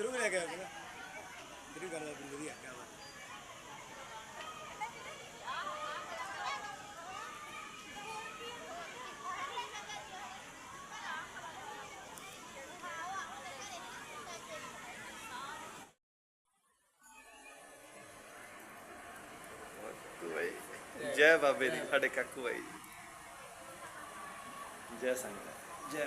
ਇਧਰੋਂ ਵੀ ਲੈ ਕੇ ਆਇਆ ਸੀਗਾ ਇਧਰ ਵੀ ਕਰਦਾ ਤੂੰ ਵਧੀਆ ਕਿਆ ਬਾਤ ਕਾਕੂ ਬਾਈ ਜੈ ਬਾਬੇ ਦੀ ਸਾਡੇ ਕਾਕੂ ਬਾਈ ਜੈ ਸੰਗਤ ਜੈ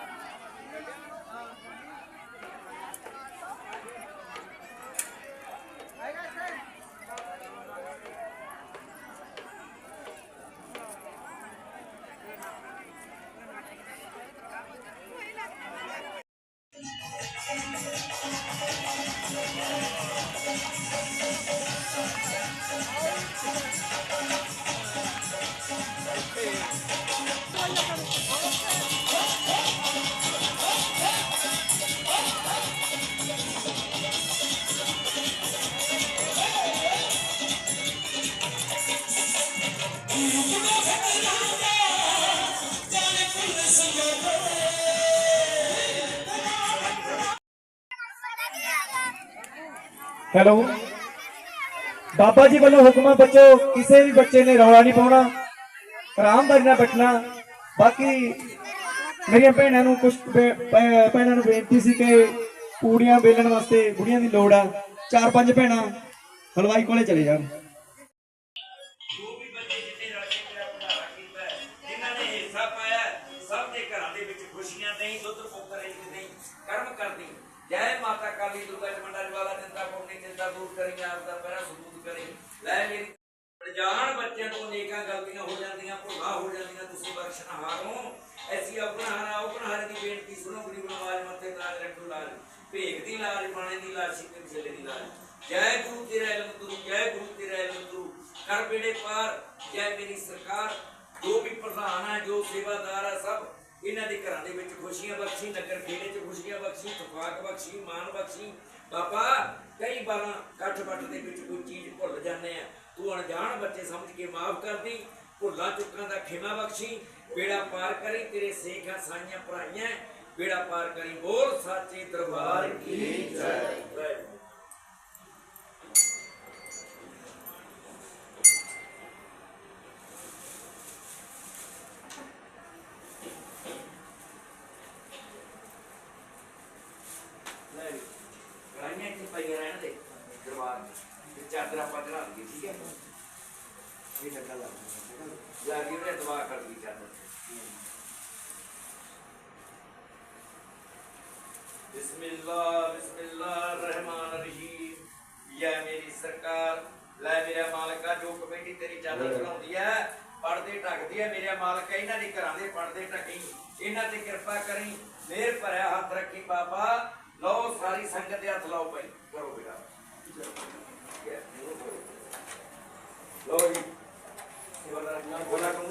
Hello. Baba ji ਵੱਲੋਂ ਹੁਕਮ ਹੈ ਬੱਚੋ, ਕਿਸੇ ਵੀ ਬੱਚੇ ਨੇ ਰੌਲਾ ਨਹੀਂ ਪਾਉਣਾ, ਆਰਾਮਦਾਰੀ ਨਾਲ ਬੈਠਣਾ। ਬਾਕੀ ਮੇਰੀਆਂ ਭੈਣਾਂ ਨੂੰ ਕੁਝ ਭੈਣਾਂ ਨੂੰ ਬੇਨਤੀ ਸੀ ਕਿ ਪੂੜੀਆਂ ਵੇਲਣ ਵਾਸਤੇ ਬੁੜੀਆਂ ਦੀ ਲੋੜ ਆ। ਚਾਰ ਪੰਜ ਭੈਣਾਂ ਹਲਵਾਈ ਕੋਲੇ ਚਲੇ ਜਾਣ। ਸਭ ਦੇ ਘਰਾਂ ਦੇ ਵਿੱਚ ਖੁਸ਼ੀਆਂ ਨਹੀਂ ਦੁੱਧ ਪੁੱਤਰ ਨਹੀਂ ਕਰਮ ਕਰਦੀ। ਜੈ ਮਾਤਾ ਕਾਲੀ, ਦੁਰਗਾ ਚਮੰਡਾ ਜਵਾਲਾ ਦਿੰਦਾ ਪੁੰਨੀ ਦਿੰਦਾ ਦੂਰ ਕਰੀ, ਆਪ ਦਾ ਪਹਿਰਾ ਸਬੂਤ ਕਰੀ। ਲੈ ਮੇਰੀ ਅਣਜਾਣ ਬੱਚਿਆਂ ਤੋਂ ਨੇਕਾਂ ਗਲਤੀਆਂ ਹੋ ਜਾਂਦੀਆਂ ਭੁੱਲਾਂ ਹੋ ਜਾਂਦੀਆਂ, ਤੁਸੀਂ ਬਖਸ਼ਣਹਾਰੋਂ ਐਸੀ ਆਪਣਹਾਰਾ ਆਪਣਹਾਰੇ ਦੀ ਬੇਨਤੀ ਸੁਣੋ ਗਰੀਬ ਨਵਾਜ ਮੱਥੇ ਤਾਜ ਰੱਖੋ, ਲਾਲ ਭੇਖ ਦੀ ਲਾਜ ਬਾਣੇ ਦੀ ਲਾਜ ਸਿੱਕੇ ਛੇਲੇ ਦੀ ਲਾਜ ਜੈ ਗੁਰੂ ਤੇਰਾ ਇਲਮ ਗੁਰੂ, ਜੈ ਗੁਰੂ ਤੇਰਾ ਇਲਮ ਗੁਰੂ। ਕਰ ਬੇੜੇ ਪਾਰ, ਜੈ ਮੇਰੀ ਸਰਕਾਰ। ਜੋ ਵੀ ਪ੍ਰਧਾਨ ਹੈ, ਜੋ ਸੇਵਾਦਾਰ ਹੈ, ਸਭ ਇਹਨਾਂ ਦੇ ਘਰਾਂ ਦੇ ਵਿੱਚ ਖੁਸ਼ੀਆਂ ਬਖਸ਼ੀ, ਨਗਰ ਖੇੜੇ 'ਚ ਖੁਸ਼ੀਆਂ ਬਖਸ਼ੀ ਤਫਾਕ ਬਖਸ਼ੀ ਮਾਨ ਬਖਸ਼ੀ। ਬਾਬਾ, ਕਈ ਵਾਰਾਂ ਕੱਠ ਬੱਟ ਦੇ ਵਿੱਚ ਕੋਈ ਚੀਜ਼ ਭੁੱਲ ਜਾਂਦੇ ਆ। ਤੂੰ ਅਣਜਾਣ ਬੱਚੇ ਸਮਝ ਕੇ ਮਾਫ ਕਰਦੀ, ਭੁੱਲਾਂ ਚੁੱਕਾਂ ਦਾ ਖਿਮਾ ਬਖਸ਼ੀ। ਬੇੜਾ ਪਾਰ ਕਰੀ, ਤੇਰੇ ਸੇਖਾਂ ਸਾਈਆਂ ਭਰਾਈਆਂ। ਬੇੜਾ ਪਾਰ ਕਰੀ, ਬੋਲ ਸਾਚੇ ਦਰਬਾਰ ਕੀ ਜੈ ਲੈ ਵੀ, ਗਰਾਈਆਂ ਇੱਥੇ ਪਈਆਂ ਰਹਿਣ ਦੇ ਦਰਬਾਰ 'ਚ। ਤੇ ਚਾਦਰਾਂ ਆਪਾਂ ਚੜਾ ਲਈਏ ਠੀਕ ਹੈ? ਇਹ ਟੱਕਾ ਲਾ ਜਾ ਕੇ ਉਹਨੇ ਦੁਆ ਕਰ ਦੀ ਚਾਦਰ ਬਿਸਮਿਲ੍ਲਾ ਬਿਸਮਿਲ੍ਲਾ ਰਹਿਮਾਨ ਰਹੀਮ। ਯਾ ਮੇਰੀ ਸਰਕਾਰ ਲੈ ਮੇਰਾ ਮਾਲਕਾ ਜੋ ਕਮੇਟੀ ਤੇਰੀ ਚਾਦਰ ਚੜਾਉਂਦੀ ਹੈ ਪਰਦੇ ਢੱਕਦੀ ਹੈ ਮੇਰੇ ਮਾਲਕਾ ਇਹਨਾਂ ਦੇ ਘਰਾਂ ਦੇ ਪਰਦੇ ਢੱਕੀ ਇਹਨਾਂ ਤੇ ਕਿਰਪਾ ਕਰੀ ਮੇਰ ਭਰਿਆ ਹੱਥ ਰੱਖੀ ਬਾਬਾ ਲਓ ਸਾਰੀ ਸੰਗਤ ਦੇ ਹੱਥ ਲਾਓ ਭਾਈ ਕਰੋ ਬੇਟਾ। Luego, si van a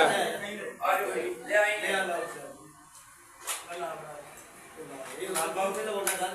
老铁，都给我点赞。